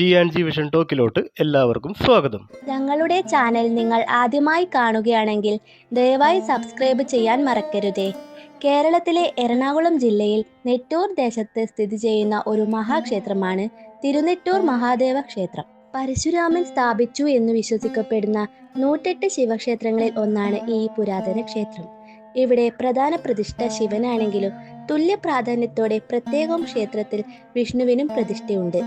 G and G vision ടോക്കിലോട്ട് എല്ലാവർക്കും സ്വാഗതം. ഞങ്ങളുടെ ചാനൽ നിങ്ങൾ ആദ്യമായി കാണുകയാണെങ്കിൽ ദയവായി സബ്സ്ക്രൈബ് ചെയ്യാൻ മറക്കരുതേ. കേരളത്തിലെ എറണാകുളം ജില്ലയിൽ നെറ്റൂർ ദേശത്ത് സ്ഥിതി ചെയ്യുന്ന ഒരു മഹാക്ഷേത്രമാണ് തിരുനെട്ടൂർ മഹാദേവ ക്ഷേത്രം. പരശുരാമൻ സ്ഥാപിച്ചു എന്ന് വിശ്വസിക്കപ്പെടുന്ന നൂറ്റെട്ട് ശിവക്ഷേത്രങ്ങളിൽ ഒന്നാണ് ഈ പുരാതന ക്ഷേത്രം. ഇവിടെ പ്രധാന പ്രതിഷ്ഠ ശിവനാണെങ്കിലും തുല്യ പ്രാധാന്യത്തോടെ പ്രത്യേകം ക്ഷേത്രത്തിൽ വിഷ്ണുവിനും പ്രതിഷ്ഠയുണ്ട്.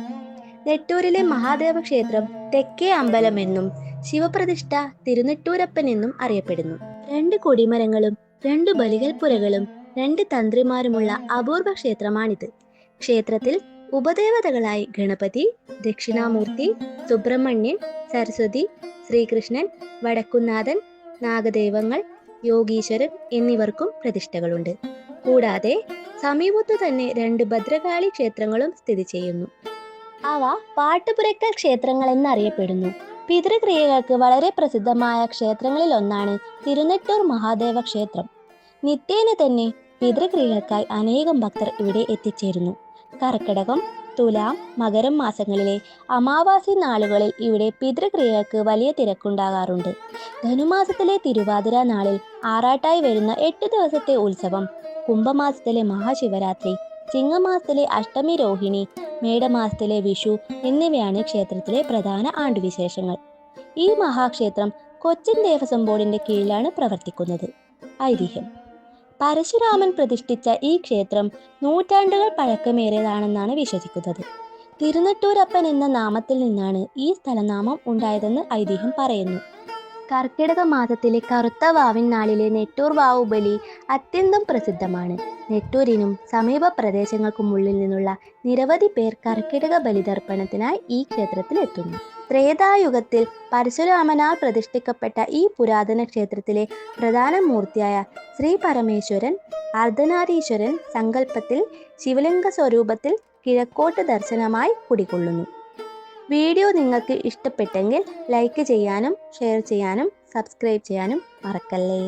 നെട്ടൂരിലെ മഹാദേവ ക്ഷേത്രം തെക്കേ അമ്പലം എന്നും ശിവപ്രതിഷ്ഠ തിരുനെട്ടൂരപ്പൻ എന്നും അറിയപ്പെടുന്നു. രണ്ട് കൊടിമരങ്ങളും രണ്ട് ബലികൽപ്പുരകളും രണ്ട് തന്ത്രിമാരുമുള്ള അപൂർവ ക്ഷേത്രമാണിത്. ക്ഷേത്രത്തിൽ ഉപദേവതകളായി ഗണപതി ദക്ഷിണാമൂർത്തി സുബ്രഹ്മണ്യൻ സരസ്വതി ശ്രീകൃഷ്ണൻ വടക്കുന്നാഥൻ നാഗദേവങ്ങൾ യോഗീശ്വരൻ എന്നിവർക്കും പ്രതിഷ്ഠകളുണ്ട്. കൂടാതെ സമീപത്തു തന്നെ രണ്ട് ഭദ്രകാളി ക്ഷേത്രങ്ങളും സ്ഥിതി ചെയ്യുന്നു. അവ പാട്ടുപുരക്കൽ ക്ഷേത്രങ്ങൾ എന്നറിയപ്പെടുന്നു പിതൃക്രിയകൾക്ക് വളരെ പ്രസിദ്ധമായ ക്ഷേത്രങ്ങളിൽ ഒന്നാണ് തിരുനെട്ടൂർ മഹാദേവ ക്ഷേത്രം. നിത്യേന തന്നെ പിതൃക്രിയകൾക്കായി അനേകം ഭക്തർ ഇവിടെ എത്തിച്ചേരുന്നു. കർക്കിടകം തുലാം മകരം മാസങ്ങളിലെ അമാവാസി നാളുകളിൽ ഇവിടെ പിതൃക്രിയകൾക്ക് വലിയ തിരക്കുണ്ടാകാറുണ്ട്. ധനുമാസത്തിലെ തിരുവാതിര നാളിൽ ആറാട്ടായി വരുന്ന എട്ട് ദിവസത്തെ ഉത്സവം കുംഭമാസത്തിലെ മഹാശിവരാത്രി ചിങ്ങമാസത്തിലെ അഷ്ടമി രോഹിണി മേടമാസത്തിലെ വിഷു എന്നിവയാണ് ക്ഷേത്രത്തിലെ പ്രധാന ആണ്ടുവിശേഷങ്ങൾ. ഈ മഹാക്ഷേത്രം കൊച്ചിൻ ദേവസ്വം ബോർഡിന്റെ കീഴിലാണ് പ്രവർത്തിക്കുന്നത്. ഐതിഹ്യം. പരശുരാമൻ പ്രതിഷ്ഠിച്ച ഈ ക്ഷേത്രം നൂറ്റാണ്ടുകൾ പഴക്കമേറിയതാണെന്നാണ് വിശ്വസിക്കുന്നത്. തിരുനെട്ടൂരപ്പൻ എന്ന നാമത്തിൽ നിന്നാണ് ഈ സ്ഥലനാമം ഉണ്ടായതെന്ന് ഐതിഹ്യം പറയുന്നു. കർക്കിടക മാസത്തിലെ കറുത്ത വാവിൻ നാളിലെ നെട്ടൂർ വാവു ബലി അത്യന്തം പ്രസിദ്ധമാണ്. നെട്ടൂരിനും സമീപ പ്രദേശങ്ങൾക്കുമുള്ളിൽ നിന്നുള്ള നിരവധി പേർ കർക്കിടക ബലിതർപ്പണത്തിനായി ഈ ക്ഷേത്രത്തിലെത്തുന്നു ത്രേതായുഗത്തിൽ പരശുരാമനാൽ പ്രതിഷ്ഠിക്കപ്പെട്ട ഈ പുരാതന ക്ഷേത്രത്തിലെ പ്രധാന മൂർത്തിയായ ശ്രീ പരമേശ്വരൻ അർദ്ധനാരീശ്വരൻ സങ്കല്പത്തിൽ ശിവലിംഗ സ്വരൂപത്തിൽ കിഴക്കോട്ട് ദർശനമായി കുടികൊള്ളുന്നു. വീഡിയോ നിങ്ങൾക്ക് ഇഷ്ടപ്പെട്ടെങ്കിൽ ലൈക്ക് ചെയ്യാനും ഷെയർ ചെയ്യാനും സബ്സ്ക്രൈബ് ചെയ്യാനും മറക്കല്ലേ?